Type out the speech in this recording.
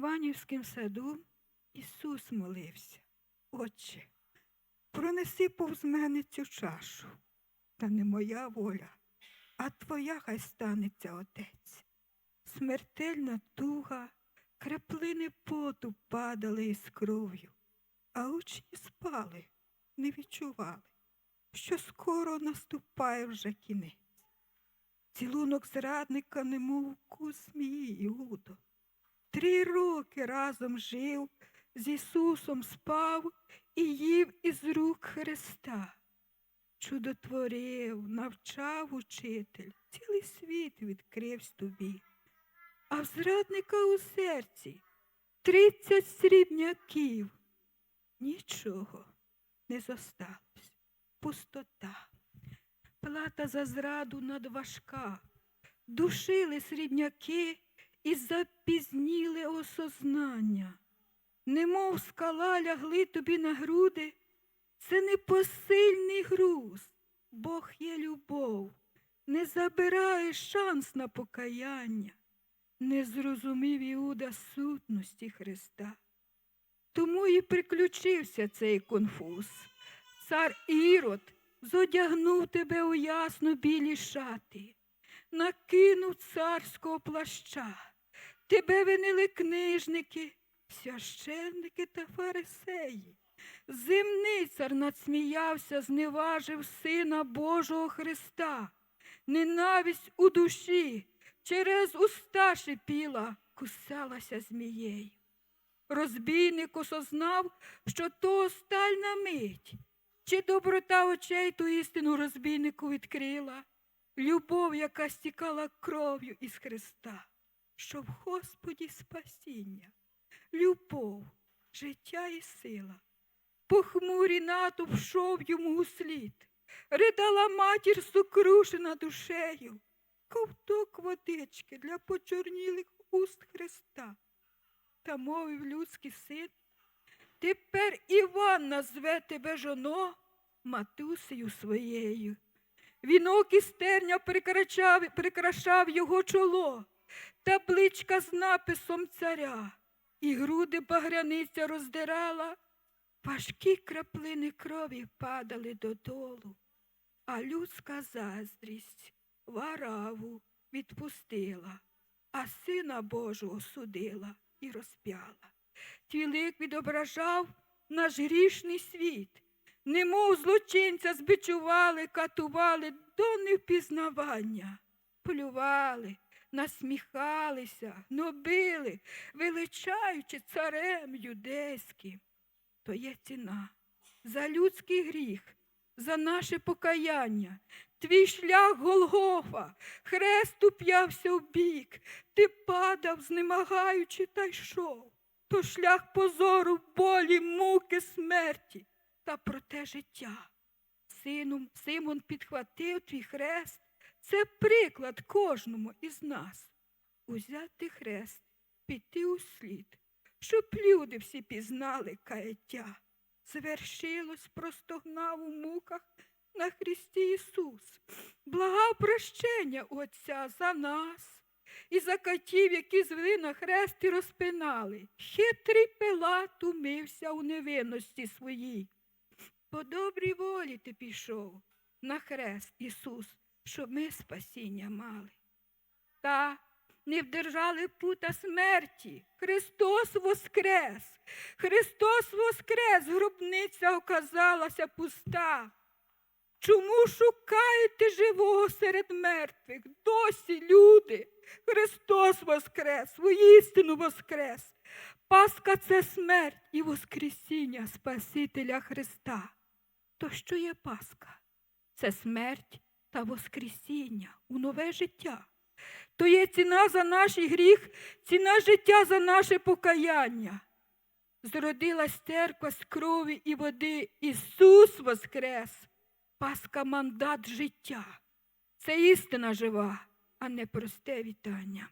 Гефсиманівським саду Ісус молився. Отче, пронеси повз мене цю чашу, та не моя воля, а твоя хай станеться, Отець. Смертельна туга, краплини поту падали із кров'ю, а учні спали, не відчували, що скоро наступає вже кінець. Цілунок зрадника, немов укус змії Іудо. Три роки разом жив, з Ісусом спав і їв із рук Христа. Чудотворив, навчав учитель, цілий світ відкривсь тобі. А в зрадника у серці тридцять срібняків. Нічого не зосталось, пустота. Плата за зраду надважка. Душили срібняки і запізніли осознання. Немов скала лягли тобі на груди, це непосильний груз. Бог є любов, не забирає шанс на покаяння, не зрозумів Іуда сутності Христа. Тому і приключився цей конфуз. Цар Ірод зодягнув тебе у ясно білі шати, накинув царського плаща. Тебе винили книжники, священники та фарисеї. Земний цар надсміявся, зневажив Сина Божого Христа. Ненависть у душі через уста шипіла, кусалася змією. Розбійник осознав, що то остальна мить. Чи доброта очей ту істину розбійнику відкрила, любов, яка стікала кров'ю із Христа, що в Господі спасіння, любов, життя і сила. Похмурі натовп шов йому у слід, ридала матір сукрушена душею, ковток водички для почорнілих уст Христа. Та мовив людський син, Тепер Іван назве тебе жоно матусею своєю. Вінок із терня прикрачав, прикрашав його чоло, табличка з написом царя, і груди багряниця роздирала, важкі краплини крові падали додолу, а людська заздрість вараву відпустила, а сина Божого судила і розп'яла. Твій лик відображав наш грішний світ, немов злочинця збичували, катували до невпізнавання, полювали, насміхалися, нобили, величаючи царем юдейським. То є ціна за людський гріх, за наше покаяння. Твій шлях Голгофа, хрест уп'явся в бік, ти падав, знемагаючи, та йшов то шлях позору, болі, муки, смерті та проте життя. Сином, Симон підхватив твій хрест. Це приклад кожному із нас. Узяти хрест, піти у слід, щоб люди всі пізнали каяття. Звершилось, простогнав у муках на Христі Ісус, благав прощення Отця за нас і за катів, які звели на хрест і розпинали. Хитрий Пилат умився у невинності своїй. По добрій волі ти пішов на хрест, Ісус, щоб ми спасіння мали. Та не вдержали пута смерті. Христос воскрес, Христос воскрес, гробниця оказалася пуста. Чому шукаєте живого серед мертвих? Досі люди. Христос воскрес, воістину воскрес. Пасха це смерть і Воскресіння Спасителя Христа. То що є Пасха? Це смерть та Воскресіння у нове життя. То є ціна за наш гріх, ціна життя за наше покаяння. Зродилась церква з крові і води. Ісус Воскрес. Пасха мандат життя. Це істина жива, а не просте вітання.